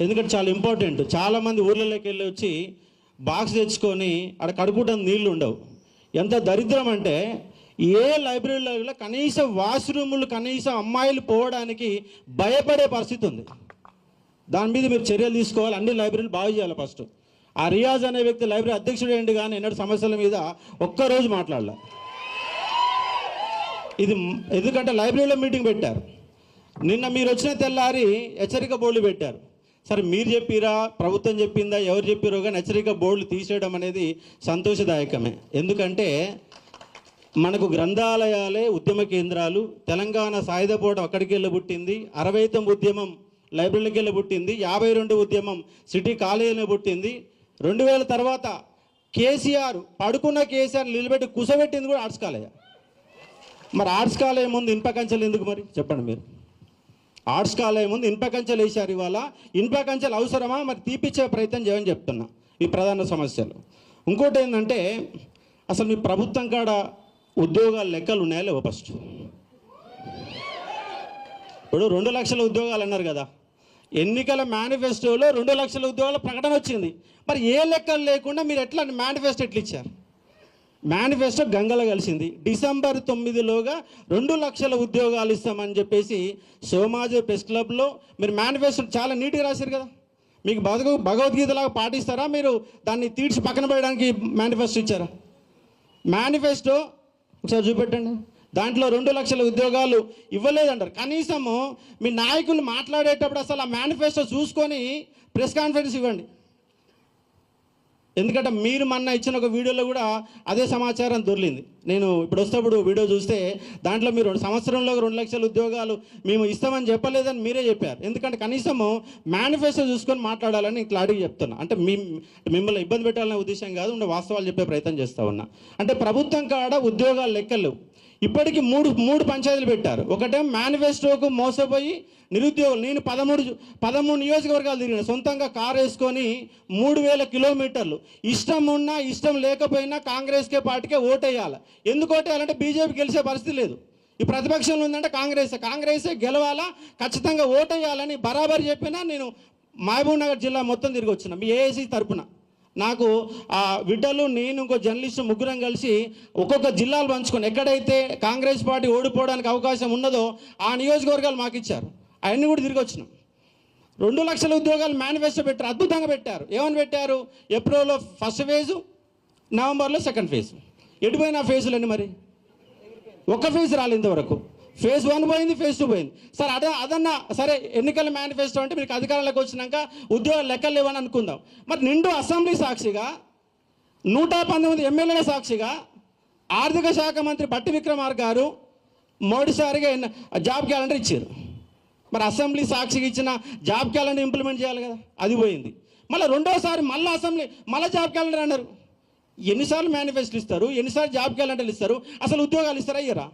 ఎందుకంటే చాలా ఇంపార్టెంట్. చాలామంది ఊర్లలోకి వెళ్ళి వచ్చి బాక్స్ తెచ్చుకొని అక్కడ కడుక్కుంటాం నీళ్ళు ఉండవు. ఎంత దరిద్రం అంటే ఏ లైబ్రరీలో కనీసం వాష్రూములు కనీసం అమ్మాయిలు పోవడానికి భయపడే పరిస్థితి ఉంది. దాని మీద మీరు చర్యలు తీసుకోవాలి. అన్ని లైబ్రరీలు బాగు చేయాలి ఫస్ట్. ఆ రియాజ్ అనే వ్యక్తి లైబ్రరీ అధ్యక్షుడు ఏంటి కానీ ఎన్నడూ సమస్యల మీద ఒక్కరోజు మాట్లాడలే. ఇది ఎందుకంటే లైబ్రరీలో మీటింగ్ పెట్టారు. నిన్న మీరు వచ్చిన తెల్లారి హెచ్చరిక బోర్డులు పెట్టారు. సరే మీరు చెప్పిరా ప్రభుత్వం చెప్పిందా ఎవరు చెప్పిరో కానీ హెచ్చరిక బోర్డులు తీసేయడం అనేది సంతోషదాయకమే. ఎందుకంటే మనకు గ్రంథాలయాలే ఉద్యమ కేంద్రాలు. తెలంగాణ సాయుధ పోవడం అక్కడికి వెళ్ళి పుట్టింది. అరవై తొమ్మిది ఉద్యమం లైబ్రరీకి వెళ్ళి పుట్టింది. యాభై రెండు ఉద్యమం సిటీ కాలేజీలో పుట్టింది. రెండు వేల తర్వాత కేసీఆర్ పడుకున్న కేసీఆర్ నిలబెట్టి కుసబెట్టింది కూడా ఆర్ట్స్ కాలేజా? మరి ఆర్ట్స్ కాలేయం ముందు ఇనుప కంచెలు ఎందుకు మరి? చెప్పండి మీరు. ఆర్ట్స్ కాలేజ్ ముందు ఇనుప కంచెలు వేశారు ఇవాళ. ఇనుప కంచెలు అవసరమా? మరి తీపిచ్చే ప్రయత్నం చేయమని చెప్తున్నా ఈ ప్రధాన సమస్యలు. ఇంకోటి ఏంటంటే అసలు మీ ప్రభుత్వం కాడ ఉద్యోగాల లెక్కలు ఉన్నాయా లేవు ఫస్ట్? ఇప్పుడు రెండు లక్షల ఉద్యోగాలు అన్నారు కదా. ఎన్నికల మేనిఫెస్టోలో రెండు లక్షల ఉద్యోగాల ప్రకటన వచ్చింది. మరి ఏ లెక్కలు లేకుండా మీరు ఎట్లా మేనిఫెస్టో ఎట్లా ఇచ్చారు? మేనిఫెస్టో గంగలో కలిసింది. డిసెంబర్ తొమ్మిదిలోగా రెండు లక్షల ఉద్యోగాలు ఇస్తామని చెప్పేసి సోమాజ ప్రెస్ క్లబ్లో మీరు మేనిఫెస్టో చాలా నీట్గా రాశారు కదా. మీకు భగవ భగవద్గీతలాగా పాటిస్తారా? మీరు దాన్ని తీర్చి పక్కన పెట్టడానికి మేనిఫెస్టో ఇచ్చారా? మేనిఫెస్టో ఒకసారి చూపెట్టండి. దాంట్లో రెండు లక్షల ఉద్యోగాలు ఇవ్వలేదంటారు. కనీసము మీ నాయకులు మాట్లాడేటప్పుడు అసలు ఆ మేనిఫెస్టో చూసుకొని ప్రెస్ కాన్ఫరెన్స్ ఇవ్వండి. ఎందుకంటే మీరు మొన్న ఇచ్చిన ఒక వీడియోలో కూడా అదే సమాచారం దొరికింది. నేను ఇప్పుడు వస్తేప్పుడు వీడియో చూస్తే దాంట్లో మీరు సంవత్సరంలో రెండు లక్షల ఉద్యోగాలు మేము ఇస్తామని చెప్పలేదని మీరే చెప్పారు. ఎందుకంటే కనీసము మేనిఫెస్టో చూసుకొని మాట్లాడాలని క్లారిటీ చెప్తున్నా. అంటే మీ మిమ్మల్ని ఇబ్బంది పెట్టాలనే ఉద్దేశం కాదు ఉండే వాస్తవాలు చెప్పే ప్రయత్నం చేస్తూ ఉన్నా. అంటే ప్రభుత్వం కాడ ఉద్యోగాలు లెక్కలు ఇప్పటికి మూడు మూడు పంచాయతీలు పెట్టారు. ఒకటే మేనిఫెస్టోకు మోసపోయి నిరుద్యోగులు. నేను పదమూడు పదమూడు నియోజకవర్గాలు తిరిగిన. సొంతంగా కారు వేసుకొని మూడు వేల కిలోమీటర్లు. ఇష్టం ఉన్నా ఇష్టం లేకపోయినా కాంగ్రెస్కే పార్టీకే ఓటేయాలి. ఎందుకు ఓటేయాలంటే బీజేపీ గెలిచే పరిస్థితి లేదు. ఈ ప్రతిపక్షంలో ఉందంటే కాంగ్రెస్. కాంగ్రెసే గెలవాలా? ఖచ్చితంగా ఓటేయాలని బరాబర్ చెప్పినా నేను మహబూబ్ నగర్ జిల్లా మొత్తం తిరిగి వచ్చిన. మీ ఏఏసీ తరపున. నాకు ఆ విడ్డలు నేను ఇంకో జర్నలిస్ట్ ముగ్గురం కలిసి ఒక్కొక్క జిల్లాలు పంచుకొని ఎక్కడైతే కాంగ్రెస్ పార్టీ ఓడిపోవడానికి అవకాశం ఉన్నదో ఆ నియోజకవర్గాలు మాకు ఇచ్చారు. అవన్నీ కూడా తిరిగి వచ్చినాం. రెండు లక్షల ఉద్యోగాలు మేనిఫెస్టో పెట్టారు అద్భుతంగా పెట్టారు. ఏమని పెట్టారు? ఏప్రిల్లో ఫస్ట్ ఫేజు నవంబర్లో సెకండ్ ఫేజ్ ఎటుపోయిన ఫేజులన్నీ మరి? ఒక్క ఫేజ్ రాలేదు ఇంతవరకు. ఫేజ్ వన్ పోయింది ఫేజ్ టూ పోయింది. సార్ అదే అదన్నా సరే ఎన్నికల మేనిఫెస్టో అంటే మీకు అధికారంలోకి వచ్చినాక ఉద్యోగ లెక్కలు లేవని అనుకుందాం. మరి నిండు అసెంబ్లీ సాక్షిగా నూట పంతొమ్మిది ఎమ్మెల్యేల సాక్షిగా ఆర్థిక శాఖ మంత్రి బట్టి విక్రమార్ గారు మొదటిసారిగా జాబ్ క్యాలెండర్ ఇచ్చారు. మరి అసెంబ్లీ సాక్షిగా ఇచ్చిన జాబ్ క్యాలెండర్ ఇంప్లిమెంట్ చేయాలి కదా అది పోయింది. మళ్ళీ రెండోసారి మళ్ళీ అసెంబ్లీ మళ్ళీ జాబ్ క్యాలెండర్ అన్నారు. ఎన్నిసార్లు మేనిఫెస్టో ఇస్తారు ఎన్నిసార్లు జాబ్ క్యాలెండర్లు ఇస్తారు అసలు ఉద్యోగాలు ఇస్తారా అయ్యారా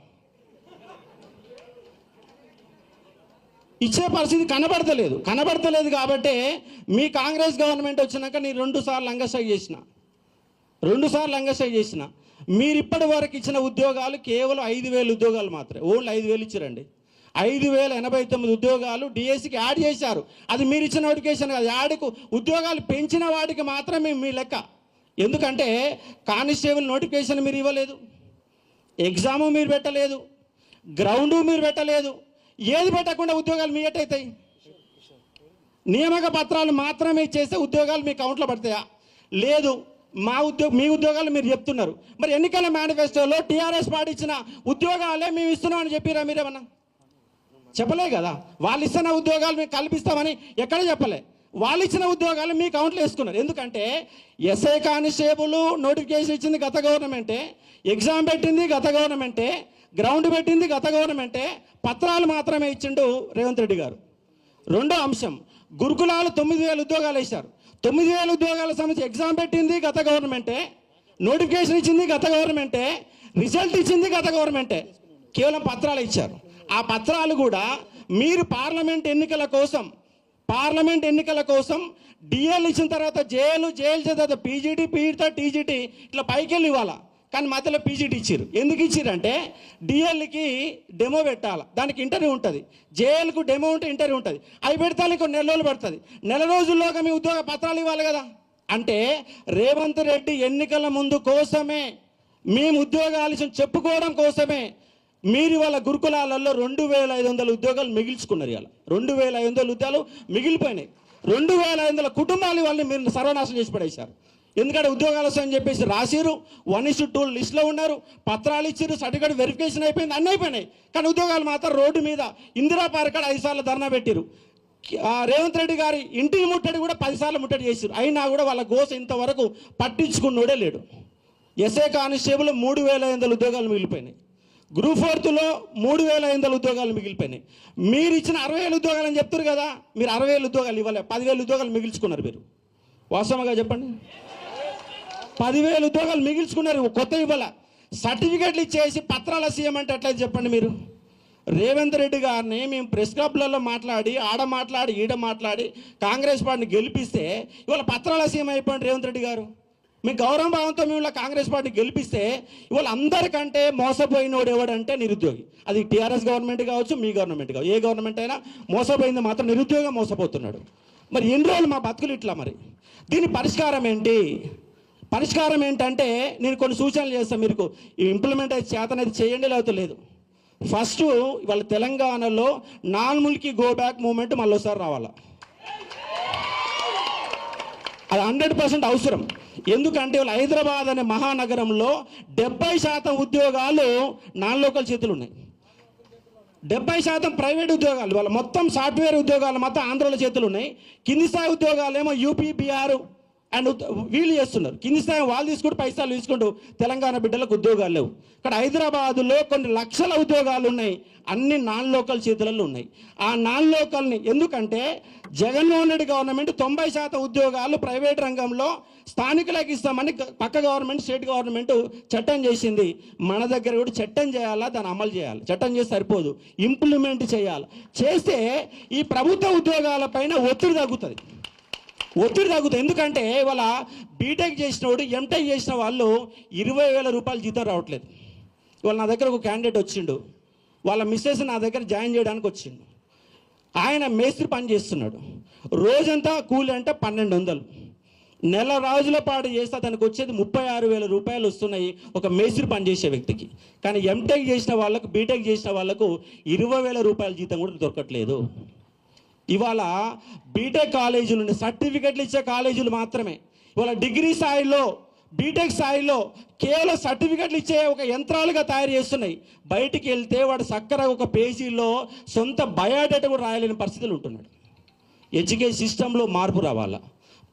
ఇచ్చే పరిస్థితి కనబడతలేదు. కనబడతలేదు కాబట్టే మీ కాంగ్రెస్ గవర్నమెంట్ వచ్చినాక నేను రెండు సార్లు లంగసై చేసిన. రెండు సార్లు లంగసై చేసిన. మీరు ఇప్పటి వరకు ఇచ్చిన ఉద్యోగాలు కేవలం ఐదు వేలు ఉద్యోగాలు మాత్రమే. ఓన్లీ ఐదు వేలు ఇచ్చారండి. ఐదు వేల ఎనభై తొమ్మిది ఉద్యోగాలు డిఎస్సికి యాడ్ చేశారు. అది మీరు ఇచ్చిన నోటిఫికేషన్ కాదు. యాడ్కు ఉద్యోగాలు పెంచిన వాటికి మాత్రమే మీ లెక్క. ఎందుకంటే కానిస్టేబుల్ నోటిఫికేషన్ మీరు ఇవ్వలేదు. ఎగ్జాము మీరు పెట్టలేదు. గ్రౌండు మీరు పెట్టలేదు. ఏది పెట్టకుండా ఉద్యోగాలు మీ అవుతాయి? నియామక పత్రాలు మాత్రమే చేస్తే ఉద్యోగాలు మీ అకౌంట్లో పడతాయా? లేదు మా ఉద్యోగ మీ ఉద్యోగాలు మీరు చెప్తున్నారు. మరి ఎన్నికల మేనిఫెస్టోలో టీఆర్ఎస్ పార్టీ ఇచ్చిన ఉద్యోగాలే మేము ఇస్తున్నాం అని చెప్పిరా మీరేమన్నా? చెప్పలే కదా. వాళ్ళు ఇస్తున్న ఉద్యోగాలు మీకు కల్పిస్తామని ఎక్కడ చెప్పలే. వాళ్ళు ఇచ్చిన ఉద్యోగాలు మీ అకౌంట్లో వేసుకున్నారు. ఎందుకంటే ఎస్ఐ కానిస్టేబుల్ నోటిఫికేషన్ ఇచ్చింది గత గవర్నమెంటే ఎగ్జామ్ పెట్టింది గత గవర్నమెంటే గ్రౌండ్ పెట్టింది గత గవర్నమెంటే పత్రాలు మాత్రమే ఇచ్చిండు రేవంత్ రెడ్డి గారు. రెండో అంశం గురుకులాలు తొమ్మిది వేల ఉద్యోగాలు వేశారు. తొమ్మిది వేల ఉద్యోగాల సంబంధించి ఎగ్జామ్ పెట్టింది గత గవర్నమెంటే నోటిఫికేషన్ ఇచ్చింది గత గవర్నమెంటే రిజల్ట్ ఇచ్చింది గత గవర్నమెంటే కేవలం పత్రాలు ఇచ్చారు. ఆ పత్రాలు కూడా మీరు పార్లమెంట్ ఎన్నికల కోసం పార్లమెంట్ ఎన్నికల కోసం డిఎల్ ఇచ్చిన తర్వాత జేఎల్ జేఎల్ తర్వాత పీజీటీ పీజీ టీజీటీ ఇట్లా పైకి వెళ్ళి ఇవ్వాలా? కానీ మధ్యలో పీజీటీ ఇచ్చారు ఎందుకు ఇచ్చారంటే డిఎల్కి డెమో పెట్టాలి. దానికి ఇంటర్వ్యూ ఉంటుంది. జేఎల్కు డెమో ఉంటే ఇంటర్వ్యూ ఉంటుంది. అవి పెడతాను ఇంకో నెల రోజులు పడుతుంది. నెల రోజుల్లోగా మీ ఉద్యోగ పత్రాలు ఇవ్వాలి కదా. అంటే రేవంత్ రెడ్డి ఎన్నికల ముందు కోసమే మేము ఉద్యోగాలు చెప్పుకోవడం కోసమే మీరు వాళ్ళ గురుకులాలలో రెండు వేల ఐదు వందల ఉద్యోగాలు మిగిల్చుకున్నారు ఇవాళ. రెండు వేల ఐదు వందల ఉద్యోగాలు మిగిలిపోయినాయి. రెండు వేల ఐదు వందల కుటుంబాలు వాళ్ళని మీరు సర్వనాశనం చేసి పడేశారు. ఎందుకంటే ఉద్యోగాలు వస్తాయని చెప్పేసి రాసిరు వన్ ఇస్ టూ లిస్ట్లో ఉన్నారు. పత్రాలు ఇచ్చారు సర్టిఫికేట్ వెరిఫికేషన్ అయిపోయింది. అన్నీ అయిపోయినాయి. కానీ ఉద్యోగాలు మాత్రం రోడ్డు మీద ఇందిరా పార్క్ కాడ ఐదు సార్లు ధర్నా పెట్టిరు ఆ రేవంత్ రెడ్డి గారి ఇంటికి ముట్టడి కూడా పదిసార్లు ముట్టడి చేశారు అయినా కూడా వాళ్ళ గోస ఇంతవరకు పట్టించుకున్నోడే లేడు. ఎస్ఏ కానిస్టేబుల్ మూడు వేల ఐదు వందల ఉద్యోగాలు మిగిలిపోయినాయి. గ్రూప్ ఫోర్త్లో మూడు వేల ఐదు వందల ఉద్యోగాలు మిగిలిపోయినాయి. మీరు ఇచ్చిన అరవై వేల ఉద్యోగాలు అని చెప్తారు కదా మీరు అరవై వేల ఉద్యోగాలు ఇవ్వలే. పదివేల ఉద్యోగాలు మిగిల్చుకున్నారు మీరు. వాస్తవంగా చెప్పండి. పదివేల ఉద్యోగాలు మిగిల్చుకున్నారు కొత్త ఇవ్వాల. సర్టిఫికెట్లు ఇచ్చేసి పత్రాల సీఎం అంటే ఎట్లా చెప్పండి మీరు? రేవంత్ రెడ్డి గారిని మేము ప్రెస్ క్లబ్లలో మాట్లాడి ఆడ మాట్లాడి ఈడ మాట్లాడి కాంగ్రెస్ పార్టీని గెలిపిస్తే ఇవాళ పత్రాల సీఎం అయిపోయింది రేవంత్ రెడ్డి గారు. మీ గౌరవ భావంతో మేము కాంగ్రెస్ పార్టీ గెలిపిస్తే ఇవాళ అందరికంటే మోసపోయినోడు ఎవడంటే నిరుద్యోగి. అది టీఆర్ఎస్ గవర్నమెంట్ కావచ్చు మీ గవర్నమెంట్ కావచ్చు. ఏ గవర్నమెంట్ అయినా మోసపోయింది మాత్రం నిరుద్యోగం మోసపోతున్నాడు. మరి ఎన్ని రోజులు మా బతుకులు ఇట్లా మరి? దీని పరిష్కారం ఏంటి? పరిష్కారం ఏంటంటే నేను కొన్ని సూచనలు చేస్తాను మీకు. ఇంప్లిమెంట్ అయితే చేతనైతే చేయండి లేకపోతే లేదు. ఫస్ట్ ఇవాళ తెలంగాణలో నాన్ముల్కి గో బ్యాక్ మూమెంట్ మళ్ళీ ఒకసారి రావాలా? అది హండ్రెడ్ పర్సెంట్ అవసరం. ఎందుకంటే వాళ్ళు హైదరాబాద్ అనే మహానగరంలో డెబ్బై శాతం ఉద్యోగాలు నాన్ లోకల్ చేతులు ఉన్నాయి. డెబ్బై శాతం ప్రైవేట్ ఉద్యోగాలు వాళ్ళ మొత్తం సాఫ్ట్వేర్ ఉద్యోగాలు మొత్తం ఆంధ్రలో చేతులు ఉన్నాయి. కింది స్థాయి ఉద్యోగాలు ఏమో యూపీ బీహారు అండ్ వీళ్ళు చేస్తున్నారు. కింది స్థాయి వాళ్ళు తీసుకుంటూ పైసలు తీసుకుంటూ తెలంగాణ బిడ్డలకు ఉద్యోగాలు లేవు. ఇక్కడ హైదరాబాదులో కొన్ని లక్షల ఉద్యోగాలు ఉన్నాయి. అన్ని నాన్ లోకల్ చేతులలో ఉన్నాయి. ఆ నాన్ లోకల్ని ఎందుకంటే జగన్మోహన్ రెడ్డి గవర్నమెంట్ తొంభై శాతం ఉద్యోగాలు ప్రైవేట్ రంగంలో స్థానికులకు ఇస్తామని పక్క గవర్నమెంట్ స్టేట్ గవర్నమెంట్ చట్టం చేసింది. మన దగ్గర కూడా చట్టం చేయాలా? దాన్ని అమలు చేయాలి. చట్టం చేస్తే సరిపోదు. ఇంప్లిమెంట్ చేయాలి. చేస్తే ఈ ప్రభుత్వ ఉద్యోగాల పైన ఒత్తిడి తగ్గుతుంది. ఒత్తిడి తగ్గుతుంది. ఎందుకంటే ఇవాళ బీటెక్ చేసినోడు ఎంటెక్ చేసిన వాళ్ళు ఇరవై వేల రూపాయలు జీతం రావట్లేదు. ఇవాళ నా దగ్గర ఒక క్యాండిడేట్ వచ్చిండు. వాళ్ళ మిస్సెస్ నా దగ్గర జాయిన్ చేయడానికి వచ్చిండు. ఆయన మేస్త్రి పని చేస్తున్నాడు. రోజంతా కూలి అంటే పన్నెండు వందలు. నెల రోజుల పాటు చేస్తే అతనికి వచ్చేది ముప్పై ఆరు వేల రూపాయలు వస్తున్నాయి ఒక మేస్త్రి పనిచేసే వ్యక్తికి. కానీ ఎంటెక్ చేసిన వాళ్ళకు బీటెక్ చేసిన వాళ్ళకు ఇరవై వేల రూపాయల జీతం కూడా దొరకట్లేదు. ఇవాళ బీటెక్ కాలేజీలు ఉండే సర్టిఫికెట్లు ఇచ్చే కాలేజీలు మాత్రమే. ఇవాళ డిగ్రీ స్థాయిలో బీటెక్ స్థాయిలో కేవలం సర్టిఫికెట్లు ఇచ్చే ఒక యంత్రాలుగా తయారు చేస్తున్నాయి. బయటికి వెళ్తే వాడు చక్కర ఒక పేజీలో సొంత బయోడేటా కూడా రాయలేని పరిస్థితులు ఉంటున్నాడు. ఎడ్యుకేషన్ సిస్టంలో మార్పు రావాలా?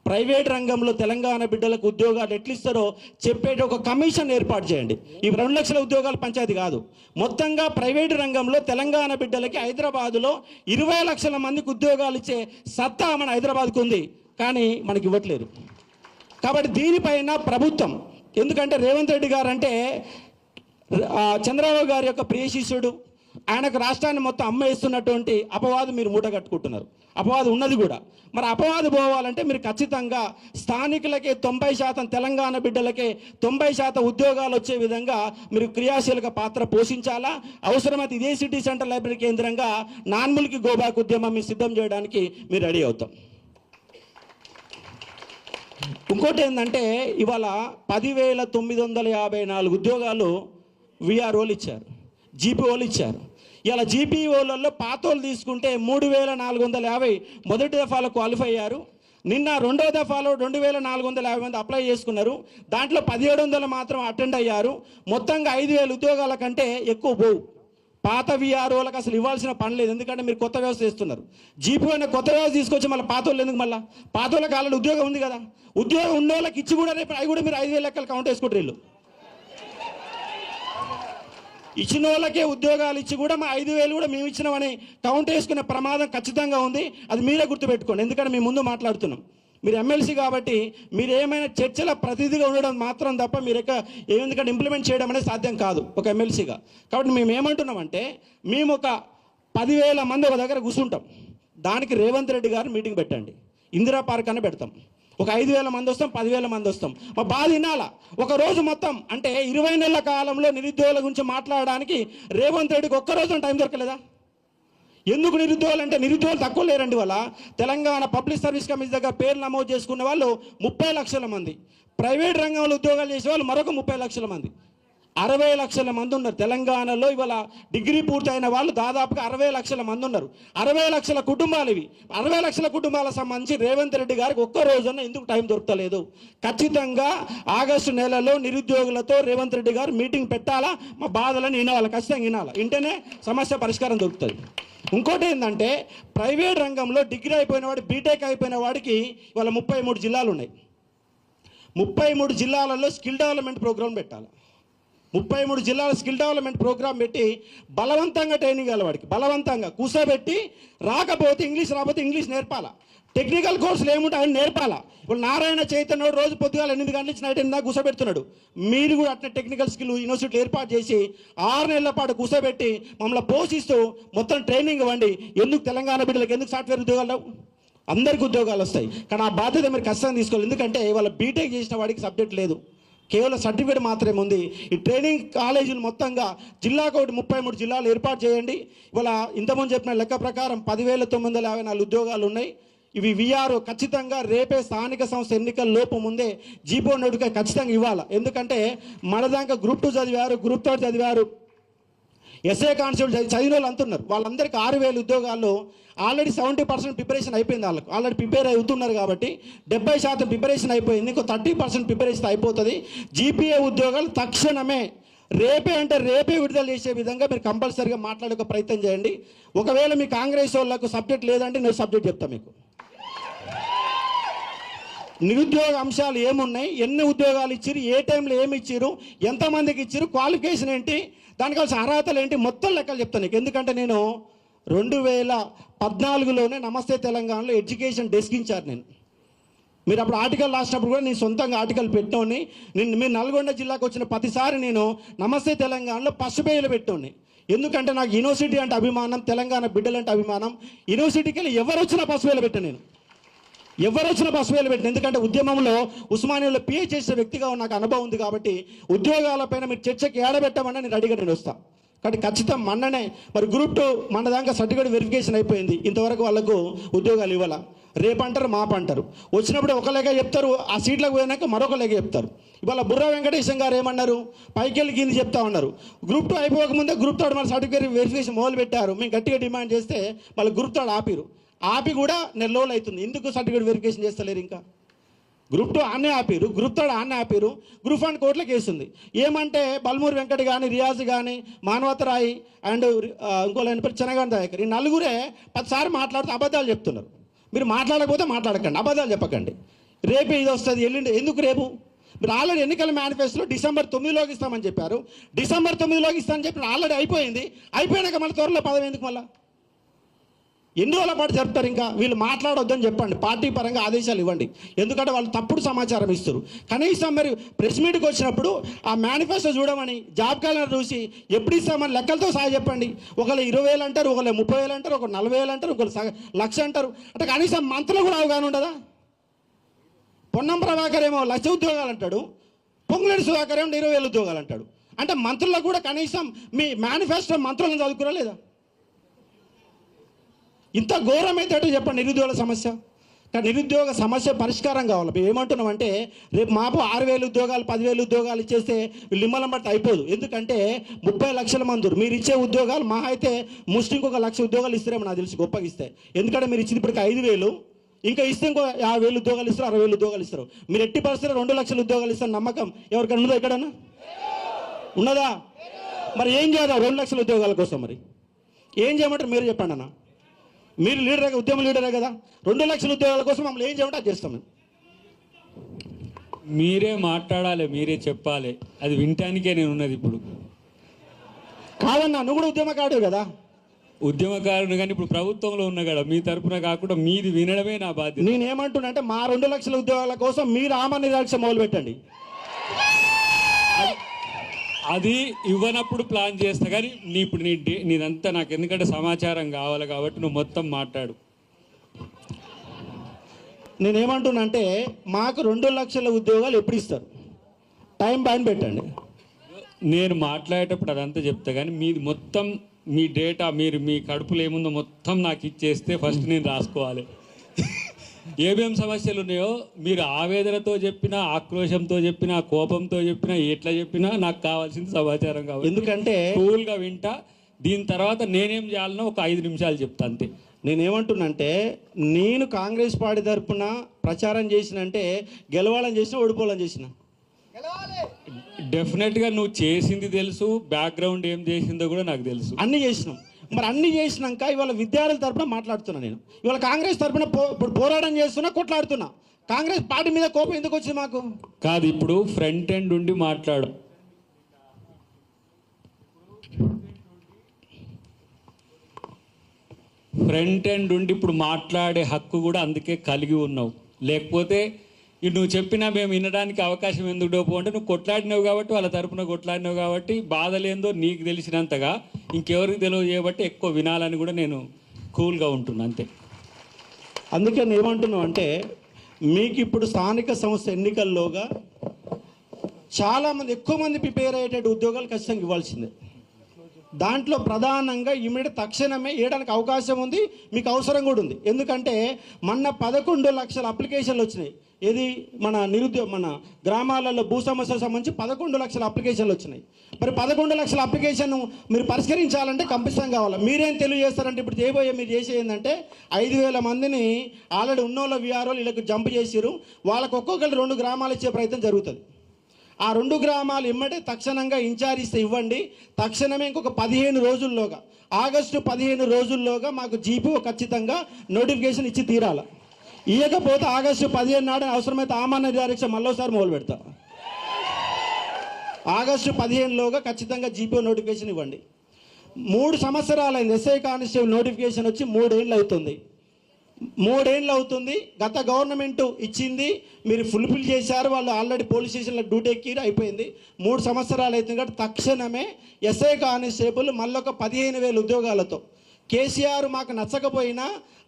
ప్రైవేట్ రంగంలో తెలంగాణ బిడ్డలకు ఉద్యోగాలు ఎట్లిస్తారో చెప్పేటి ఒక కమిషన్ ఏర్పాటు చేయండి. ఈ రెండు లక్షల ఉద్యోగాలు పంచాయతీ కాదు. మొత్తంగా ప్రైవేట్ రంగంలో తెలంగాణ బిడ్డలకి హైదరాబాదులో ఇరవై లక్షల మందికి ఉద్యోగాలు ఇచ్చే సత్తా మన హైదరాబాద్కు ఉంది. కానీ మనకి ఇవ్వట్లేదు. కాబట్టి దీనిపైన ప్రభుత్వం ఎందుకంటే రేవంత్ రెడ్డి గారు అంటే చంద్రబాబు గారి యొక్క ప్రియ శిష్యుడు ఆయనకు రాష్ట్రాన్ని మొత్తం అమ్మేస్తున్నటువంటి అపవాదం మీరు మూట కట్టుకుంటున్నారు. అపవాదం ఉన్నది కూడా. మరి అపవాదం పోవాలంటే మీరు ఖచ్చితంగా స్థానికులకే తొంభై శాతం తెలంగాణ బిడ్డలకే తొంభై శాతం ఉద్యోగాలు వచ్చే విధంగా మీరు క్రియాశీలక పాత్ర పోషించాలా? అవసరమైతే ఇదే సిటీ సెంటర్ లైబ్రరీ కేంద్రంగా నాన్ములకి గోబాక్ ఉద్యమం మీరు సిద్ధం చేయడానికి మీరు రెడీ అవుతాం. ఇంకోటి ఏంటంటే ఇవాళ పదివేల తొమ్మిది వందల యాభై నాలుగు ఉద్యోగాలు విఆర్ఓలు ఇచ్చారు. జీపీఓలు ఇచ్చారు. ఇలా జీపీఓలలో పాతోళ్ళు తీసుకుంటే మూడు వేల నాలుగు వందల యాభై మొదటి దఫాలో క్వాలిఫై అయ్యారు. నిన్న రెండో దఫాలో రెండు వేల నాలుగు వందల యాభై మంది అప్లై చేసుకున్నారు. దాంట్లో పదిహేడు వందలు మాత్రం అటెండ్ అయ్యారు. మొత్తంగా ఐదు వేల ఉద్యోగాల కంటే ఎక్కువ పోవు. పాత విఆర్ఓలకు అసలు ఇవ్వాల్సిన పని లేదు. ఎందుకంటే మీరు కొత్త వ్యవస్థ చేస్తున్నారు. జీపీ అనే కొత్త వ్యవస్థ తీసుకొచ్చి మళ్ళీ పాత వాళ్ళు ఎందుకు మళ్ళీ? పాత వాళ్ళకి ఆల్రెడీ ఉద్యోగం ఉంది కదా. ఉద్యోగం ఉన్న వాళ్ళకి ఇచ్చి కూడా రేపు అవి కూడా మీరు ఐదు వేల లెక్కలు కౌంట్ వేసుకుంటారు వీళ్ళు. ఇచ్చిన వాళ్ళకే ఉద్యోగాలు ఇచ్చి కూడా మా ఐదు వేలు కూడా మేము ఇచ్చినామని కౌంట్ వేసుకునే ప్రమాదం ఖచ్చితంగా ఉంది. అది మీరే గుర్తుపెట్టుకోండి. ఎందుకంటే మేము ముందు మాట్లాడుతున్నాం. మీరు ఎమ్మెల్సీ కాబట్టి మీరు ఏమైనా చర్చల ప్రతినిధిగా ఉండడం మాత్రం తప్ప మీరు ఎక్క ఎందుకంటే ఇంప్లిమెంట్ చేయడం అనేది సాధ్యం కాదు ఒక ఎమ్మెల్సీగా. కాబట్టి మేము ఏమంటున్నామంటే మేము ఒక పదివేల మంది ఒక దగ్గర కూర్చుంటాం. దానికి రేవంత్ రెడ్డి గారు మీటింగ్ పెట్టండి. ఇందిరా పార్క్ అని పెడతాం. ఒక ఐదు వేల మంది వస్తాం పదివేల మంది వస్తాం. మా బాధ వినాలా ఒక రోజు మొత్తం అంటే ఇరవై నెలల కాలంలో నిరుద్యోగుల గురించి మాట్లాడడానికి రేవంత్ రెడ్డికి ఒక్కరోజు టైం దొరకలేదా? ఎందుకు నిరుద్యోగులు అంటే నిరుద్యోగులు తక్కువ లేరండి వాళ్ళ తెలంగాణ పబ్లిక్ సర్వీస్ కమిషన్ దగ్గర పేర్లు నమోదు చేసుకున్న వాళ్ళు ముప్పై లక్షల మంది. ప్రైవేట్ రంగంలో ఉద్యోగాలు చేసే వాళ్ళు మరొక ముప్పై లక్షల మంది. అరవై లక్షల మంది ఉన్నారు. తెలంగాణలో ఇవాళ డిగ్రీ పూర్తయిన వాళ్ళు దాదాపుగా అరవై లక్షల మంది ఉన్నారు. అరవై లక్షల కుటుంబాలు ఇవి. అరవై లక్షల కుటుంబాలకు సంబంధించి రేవంత్ రెడ్డి గారికి ఒక్క రోజున ఎందుకు టైం దొరకలేదు ఖచ్చితంగా ఆగస్టు నెలలో నిరుద్యోగులతో రేవంత్ రెడ్డి గారు మీటింగ్ పెట్టాలా? మా బాధలను వినాలి? ఖచ్చితంగా వినాలి? వింటేనే సమస్య పరిష్కారం దొరుకుతుంది. ఇంకోటి ఏంటంటే ప్రైవేట్ రంగంలో డిగ్రీ అయిపోయిన వాడు బీటెక్ అయిపోయిన వాడికి ఇవాళ ముప్పై మూడు జిల్లాలు ఉన్నాయి. ముప్పై మూడు జిల్లాలలో స్కిల్ డెవలప్మెంట్ ప్రోగ్రామ్ పెట్టాలి? ముప్పై మూడు జిల్లాల స్కిల్ డెవలప్మెంట్ ప్రోగ్రామ్ పెట్టి బలవంతంగా ట్రైనింగ్ ఇవ్వాలి వాడికి. బలవంతంగా కూర్చోబెట్టి రాకపోతే ఇంగ్లీష్ రాకపోతే ఇంగ్లీష్ నేర్పాలా? టెక్నికల్ కోర్సులు ఏముంటాయి ఆయన నేర్పాలా? ఇప్పుడు నారాయణ చైతన్యుడు రోజు పొద్దుగాల ఎనిమిది గంటల నుంచి నైట్ ఎనిమిది కూర్చోబెడుతున్నాడు మీరు కూడా అట్లా టెక్నికల్ స్కిల్ యూనివర్సిటీలు ఏర్పాటు చేసి ఆరు నెలల పాటు కూర్చోబెట్టి మమ్మల్ని పోషిస్తూ మొత్తం ట్రైనింగ్ ఇవ్వండి. ఎందుకు తెలంగాణ బిడ్డలకు ఎందుకు సాఫ్ట్వేర్ ఉద్యోగాలు అందరికీ ఉద్యోగాలు వస్తాయి. కానీ ఆ బాధ్యత మీరు ఖచ్చితంగా తీసుకోవాలి. ఎందుకంటే వాళ్ళ బీటెక్ చేసిన వాడికి సబ్జెక్ట్ లేదు. కేవలం సర్టిఫికేట్ మాత్రమే ఉంది. ఈ ట్రైనింగ్ కాలేజీలు మొత్తంగా జిల్లాకు ఒకటి ముప్పై మూడు జిల్లాలు ఏర్పాటు చేయండి. ఇవాళ ఇంతకుముందు చెప్పిన లెక్క ప్రకారం పదివేల తొమ్మిది వందల యాభై నాలుగు ఉద్యోగాలు ఉన్నాయి. ఇవి విఆర్ ఖచ్చితంగా రేపే స్థానిక సంస్థ ఎన్నికల లోపు ముందే జీపో నోటిఫికేషన్ ఖచ్చితంగా ఇవ్వాలి? ఎందుకంటే మన దాకా గ్రూప్ టూ చదివారు గ్రూప్ థర్డ్ చదివారు ఎస్ఏ కానిస్టేబుల్ చదివి- చదివిన వాళ్ళు అంటున్నారు. వాళ్ళందరికీ ఆరు వేల ఉద్యోగాల్లో ఆల్రెడీ సెవెంటీ పర్సెంట్ ప్రిపరేషన్ అయిపోయింది వాళ్ళకు. ఆల్రెడీ ప్రిపేర్ అవుతున్నారు కాబట్టి డెబ్బై శాతం ప్రిపరేషన్ అయిపోయింది. ఇంకో థర్టీ పర్సెంట్ ప్రిపరేషన్ అయిపోతుంది. జీపీఏ ఉద్యోగాలు తక్షణమే రేపే అంటే రేపే విడుదల చేసే విధంగా మీరు కంపల్సరీగా మాట్లాడే ఒక ప్రయత్నం చేయండి. ఒకవేళ మీ కాంగ్రెస్ వాళ్ళకు సబ్జెక్ట్ లేదంటే నేను సబ్జెక్ట్ చెప్తాను మీకు. నిరుద్యోగ అంశాలు ఏమున్నాయి? ఎన్ని ఉద్యోగాలు ఇచ్చారు ఏ టైంలో ఏమి ఇచ్చారు ఎంతమందికి ఇచ్చారు క్వాలిఫికేషన్ ఏంటి? దానికి కావాల్సిన అర్హతలు ఏంటి? మొత్తం లెక్కలు చెప్తాను నీకు. ఎందుకంటే నేను రెండు వేల పద్నాలుగులోనే నమస్తే తెలంగాణలో ఎడ్యుకేషన్ డెస్క్ నేను. మీరు అప్పుడు ఆర్టికల్ రాసినప్పుడు కూడా నేను సొంతంగా ఆర్టికల్ పెట్టోని నేను మీరు నల్గొండ జిల్లాకు వచ్చిన ప్రతిసారి నేను నమస్తే తెలంగాణలో పసుపేయలు పెట్టోని ఎందుకంటే నాకు యూనివర్సిటీ అంటే అభిమానం తెలంగాణ బిడ్డలంటే అభిమానం. యూనివర్సిటీకి వెళ్ళి ఎవరు వచ్చినా పసుపేలు పెట్టాను నేను. ఎవరు వచ్చినా బస్సు వేలు పెట్టిన ఎందుకంటే ఉద్యమంలో ఉస్మానియాలో పిఏ చేసిన వ్యక్తిగా నాకు అనుభవం ఉంది కాబట్టి ఉద్యోగాలపైన మీరు చర్చకి ఏడబెట్టమని నేను రెడీగా నేను వస్తాను కాబట్టి ఖచ్చితం మొన్ననే మరి గ్రూప్ టూ మన దాకా సర్టిఫికేట్ వెరిఫికేషన్ అయిపోయింది. ఇంతవరకు వాళ్ళకు ఉద్యోగాలు ఇవ్వాల. రేపు అంటారు వచ్చినప్పుడు ఒక లెక్క చెప్తారు ఆ సీట్లకు పోయినాక మరొక లెక్క చెప్తారు. ఇవాళ బుర్ర వెంకటేశం గారు ఏమన్నారు? పైకి వెళ్ళి కింది చెప్తా ఉన్నారు. గ్రూప్ టూ అయిపోకముందే గ్రూప్ థర్డ్ మన సర్టిఫికేట్ వెరిఫికేషన్ మొదలు పెట్టారు మేము గట్టిగా డిమాండ్ చేస్తే వాళ్ళు గ్రూప్ థర్డ్ ఆపిరు. ఆపి కూడా నెల రోజులు అవుతుంది. ఎందుకు సర్టిఫికేట్ వెరిఫికేషన్ చేస్తలేరు ఇంకా? గ్రూప్ టూ ఆన్నే ఆపారు. గ్రూప్ థర్డ్ ఆన్నే ఆపారు. గ్రూప్ వన్ కోర్టులకు వేసింది ఏమంటే బల్మూరి వెంకట్ కానీ రియాజ్ కానీ మానవతరాయి అండ్ ఇంకో ఆయన పేరు చెనగాని దయాకర్. ఈ నలుగురే పదిసారి మాట్లాడుతూ అబద్ధాలు చెప్తున్నారు. మీరు మాట్లాడకపోతే మాట్లాడకండి. అబద్ధాలు చెప్పకండి. రేపు ఇది వస్తుంది. ఎల్లుండి ఎందుకు రేపు? మీరు ఆల్రెడీ ఎన్నికల మేనిఫెస్టోలో డిసెంబర్ తొమ్మిదిలోకి ఇస్తామని చెప్పారు. డిసెంబర్ తొమ్మిదిలోకి ఇస్తామని చెప్పి ఆల్రెడీ అయిపోయింది. అయిపోయినాక మళ్ళీ త్వరలో పదవి ఎందుకు మళ్ళీ? ఎన్ని రోజుల పాటు చెప్తారు ఇంకా? వీళ్ళు మాట్లాడొద్దని చెప్పండి. పార్టీ పరంగా ఆదేశాలు ఇవ్వండి. ఎందుకంటే వాళ్ళు తప్పుడు సమాచారం ఇస్తారు కనీసం మరి ప్రెస్ మీట్కి వచ్చినప్పుడు ఆ మేనిఫెస్టో చూడమని జాబ్ క్యాలెండర్ చూసి ఎప్పుడు ఇస్తామని లెక్కలతో సహా చెప్పండి. ఒకళ్ళు ఇరవై వేలు అంటారు ఒకళ్ళు ముప్పై వేలు అంటారు ఒకళ్ళు నలభై వేలు అంటారు ఒకళ్ళు సగ- లక్ష అంటారు. అంటే కనీసం మంత్రులు కూడా అవగాహన ఉండదా? పొన్నం ప్రభాకర్ ఏమో లక్ష ఉద్యోగాలు అంటాడు పొంగులేడు సుధాకర్ ఏమో ఇరవై వేలు ఉద్యోగాలు అంటాడు. అంటే మంత్రులకు కూడా కనీసం మీ మేనిఫెస్టో మంత్రులను చదువుకురా లేదా? ఇంత ఘోరమైతే అంటే చెప్పండి నిరుద్యోగ సమస్య. కానీ నిరుద్యోగ సమస్య పరిష్కారం కావాలి. మేము ఏమంటున్నామంటే రేపు మాపు ఆరు వేలు ఉద్యోగాలు పదివేలు ఉద్యోగాలు ఇచ్చేస్తే వీళ్ళు నిమ్మలం బట్టి అయిపోదు. ఎందుకంటే ముప్పై లక్షల మంది మీరు ఇచ్చే ఉద్యోగాలు మా అయితే ముస్లింకి ఒక లక్ష ఉద్యోగాలు ఇస్తారేమో నాకు తెలిసి గొప్పగా ఇస్తే. ఎందుకంటే మీరు ఇచ్చింది ఇప్పటికి ఐదు వేలు. ఇంకా ఇస్తే ఇంకో యాభై వేలు ఉద్యోగాలు ఇస్తారు అరవై వేలు ఉద్యోగాలు ఇస్తారు. మీరు ఎట్టి పరిస్థితుల్లో రెండు లక్షల ఉద్యోగాలు ఇస్తారు నమ్మకం ఎవరికైనా ఉన్నదా ఎక్కడన్నా? ఉన్నదా? మరి ఏం చేయాలి? రెండు లక్షల ఉద్యోగాల కోసం మరి. ఏం చేయమంటారు? మీరు చెప్పండి అన్న. మీరు లీడరే ఉద్యమ లీడరే కదా. రెండు లక్షల ఉద్యోగాల కోసం మమ్మల్ని ఏం చేయమంటే అది చేస్తాం మేము. మీరే మాట్లాడాలి మీరే చెప్పాలి. అది వినటానికే నేను ఉన్నది ఇప్పుడు. కాదన్నా నువ్వు కూడా ఉద్యమకాడు కదా. ఉద్యమకారుని కానీ ఇప్పుడు ప్రభుత్వంలో ఉన్నా కదా మీ తరపున కాకుండా మీది వినడమే నా బాధ్యత. నేనేమంటున్నా అంటే మా రెండు లక్షల ఉద్యోగాల కోసం మీరు ఆమ నిరాక్ష మొదలు పెట్టండి అది ఇవ్వనప్పుడు ప్లాన్ చేస్తా కానీ నీ ఇప్పుడు నీ డే- నీదంతా నాకు ఎందుకంటే సమాచారం కావాలి కాబట్టి నువ్వు మొత్తం మాట్లాడు. నేనేమంటున్నా అంటే మాకు రెండు లక్షల ఉద్యోగాలు ఎప్పుడు ఇస్తారు? టైం బ్యాన్ పెట్టండి. నేను మాట్లాడేటప్పుడు అదంతా చెప్తా కానీ మీది మొత్తం మీ డేటా మీరు మీ కడుపులో ఏముందో మొత్తం నాకు ఇచ్చేస్తే ఫస్ట్ నేను రాసుకోవాలి. ఏమేం సమస్యలు ఉన్నాయో మీరు ఆవేదనతో చెప్పినా ఆక్రోశంతో చెప్పినా కోపంతో చెప్పినా ఎట్లా చెప్పినా నాకు కావాల్సిన సమాచారం కావాలి ఎందుకంటే కూల్గా వింటా. దీని తర్వాత నేనేం చేయాలనో ఒక ఐదు నిమిషాలు చెప్తా అంతే. నేనేమంటున్నంటే నేను కాంగ్రెస్ పార్టీ తరపున ప్రచారం చేసినంటే గెలవాలని చేసిన ఓడిపోవాలని చేసిన. డెఫినెట్గా నువ్వు చేసింది తెలుసు బ్యాక్గ్రౌండ్ ఏం చేసిందో కూడా నాకు తెలుసు. అన్ని చేసినాం. మరి అన్ని చేసినాక ఇవాళ విద్యార్థుల తరపున మాట్లాడుతున్నా నేను. ఇవాళ కాంగ్రెస్ తరపున పో ఇప్పుడు పోరాటం చేస్తున్నా కొట్లాడుతున్నా. కాంగ్రెస్ పార్టీ మీద కోపం ఎందుకు వచ్చింది మాకు? కాదు ఇప్పుడు ఫ్రంట్ ఎండ్ ఉండి మాట్లాడు. ఫ్రంట్ ఎండ్ ఉండి ఇప్పుడు మాట్లాడే హక్కు కూడా అందుకే కలిగి ఉన్నావు. లేకపోతే ఇది నువ్వు చెప్పినా మేము వినడానికి అవకాశం ఎందుకు డోపు అంటే నువ్వు కొట్లాడినావు కాబట్టి వాళ్ళ తరపున కొట్లాడినావు కాబట్టి బాధలేందో నీకు తెలిసినంతగా ఇంకెవరికి తెలియజేయబట్టి ఎక్కువ వినాలని కూడా నేను కూల్గా ఉంటున్నా అంతే. అందుకే నేను ఏమంటున్నాం అంటే మీకు ఇప్పుడు స్థానిక సంస్థ ఎన్నికల్లోగా చాలామంది ఎక్కువ మంది ప్రిపేర్ అయ్యేటట్టు ఉద్యోగాలు ఖచ్చితంగా ఇవ్వాల్సిందే. దాంట్లో ప్రధానంగా ఇమీడియట్ తక్షణమే వేయడానికి అవకాశం ఉంది మీకు అవసరం కూడా ఉంది. ఎందుకంటే మొన్న పదకొండు లక్షల అప్లికేషన్లు వచ్చినాయి. ఏది? మన నిరుద్యోగ మన గ్రామాలలో భూ సమస్యకు సంబంధించి పదకొండు లక్షల అప్లికేషన్లు వచ్చినాయి. మరి పదకొండు లక్షల అప్లికేషన్ మీరు పరిష్కరించాలంటే కంపిస్తాం కావాలి? మీరేం తెలియజేస్తారంటే ఇప్పుడు చేయబోయే మీరు చేసే ఏంటంటే ఐదు వేల మందిని ఆల్రెడీ ఉన్నోళ్ళ విఆర్ఓ వీళ్ళకి జంప్ చేసిరు వాళ్ళకి ఒక్కొక్కరు రెండు గ్రామాలు ఇచ్చే ప్రయత్నం జరుగుతుంది. ఆ రెండు గ్రామాలు ఇమ్మటే తక్షణంగా ఇన్ఛార్జ్ ఇస్తే ఇవ్వండి. తక్షణమే ఇంకొక పదిహేను రోజుల్లోగా ఆగస్టు పదిహేను రోజుల్లోగా మాకు జీపీ ఖచ్చితంగా నోటిఫికేషన్ ఇచ్చి తీరాలా. ఇవ్వకపోతే ఆగస్టు పదిహేను నాడు అవసరమైతే ఆమాన్య దీక్ష మళ్ళీసారి మొదలు పెడతా. ఆగస్టు పదిహేనులోగా ఖచ్చితంగా జీపీ నోటిఫికేషన్ ఇవ్వండి. మూడు సంవత్సరాలైంది ఎస్ఐ కానిస్టేబుల్ నోటిఫికేషన్ వచ్చి మూడేళ్ళు అవుతుంది. మూడేళ్ళు అవుతుంది. గత గవర్నమెంట్ ఇచ్చింది. మీరు ఫుల్ఫిల్ చేశారు. వాళ్ళు ఆల్రెడీ పోలీస్ స్టేషన్లో డ్యూటీ ఎక్కి అయిపోయింది. మూడు సంవత్సరాలు అవుతుంది కాబట్టి తక్షణమే ఎస్ఐ కానిస్టేబుల్ మళ్ళొక పదిహేను వేల ఉద్యోగాలతో కేసీఆర్ మాకు నచ్చకపోయినా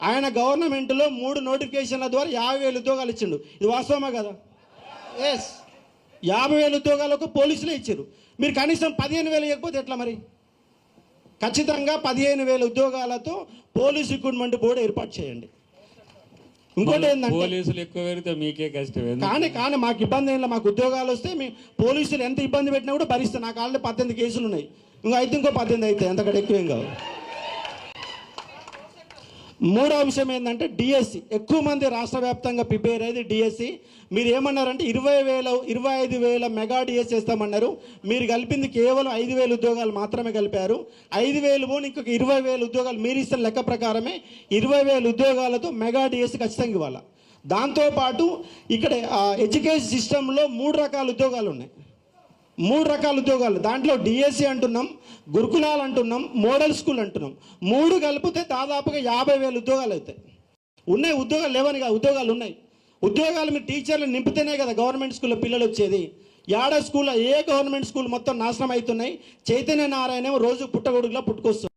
ఆయన గవర్నమెంట్లో మూడు నోటిఫికేషన్ల ద్వారా యాభై వేల ఉద్యోగాలు ఇచ్చిండు. ఇది వాస్తవమా కదా? ఎస్ యాభై వేల ఉద్యోగాలకు పోలీసులే ఇచ్చారు. మీరు కనీసం పదిహేను వేలు ఇవ్వకపోతే ఎట్లా మరి? ఖచ్చితంగా పదిహేను వేల ఉద్యోగాలతో పోలీస్ రిక్రూట్మెంట్ బోర్డు ఏర్పాటు చేయండి. ఇంకోటి ఏంటంటే పోలీసులు ఎక్కువ పెరిగితే మీకే కష్టం? కానీ కానీ మాకు ఇబ్బంది ఏం లేదు. మాకు ఉద్యోగాలు వస్తే మీ పోలీసులు ఎంత ఇబ్బంది పెట్టినా కూడా భరిస్తాను నాకు ఆల్రెడీ పద్దెనిమిది కేసులు ఉన్నాయి. ఇంకో అయితే ఇంకో పద్దెనిమిది అవుతాయి అంతకంటే ఎక్కువేం కావు. మూడో అంశం ఏంటంటే డిఎస్సి ఎక్కువ మంది రాష్ట్ర వ్యాప్తంగా ప్రిపేర్ అయ్యేది డిఎస్సి మీరు ఏమన్నారంటే ఇరవై వేల ఇరవై ఐదు వేల మెగా డిఎస్సి ఇస్తామన్నారు మీరు కలిపింది కేవలం ఐదు వేల ఉద్యోగాలు మాత్రమే కలిపారు. ఐదు వేలు పోని ఇంకొక ఇరవై వేల ఉద్యోగాలు మీరు ఇస్తున్న లెక్క ప్రకారమే ఇరవై వేల ఉద్యోగాలతో మెగా డిఎస్సి ఖచ్చితంగా ఇవ్వాలి? దాంతోపాటు ఇక్కడ ఎడ్యుకేషన్ సిస్టంలో మూడు రకాల ఉద్యోగాలు ఉన్నాయి. మూడు రకాల ఉద్యోగాలు. దాంట్లో డిఎస్సి అంటున్నాం గురుకులాలు అంటున్నాం మోడల్ స్కూల్ అంటున్నాం. మూడు కలిపితే దాదాపుగా యాభై వేల ఉద్యోగాలు అవుతాయి. ఉన్నాయి ఉద్యోగాలు లేవని కాదు ఉద్యోగాలు ఉన్నాయి. ఉద్యోగాలు మీరు టీచర్లు నింపితేనే కదా గవర్నమెంట్ స్కూల్లో పిల్లలు వచ్చేది. యాడ స్కూల్లో ఏ గవర్నమెంట్ స్కూల్ మొత్తం నాశనం అవుతున్నాయి? చైతన్య నారాయణ రోజు పుట్టగొడుగులా పుట్టుకొస్తుంది.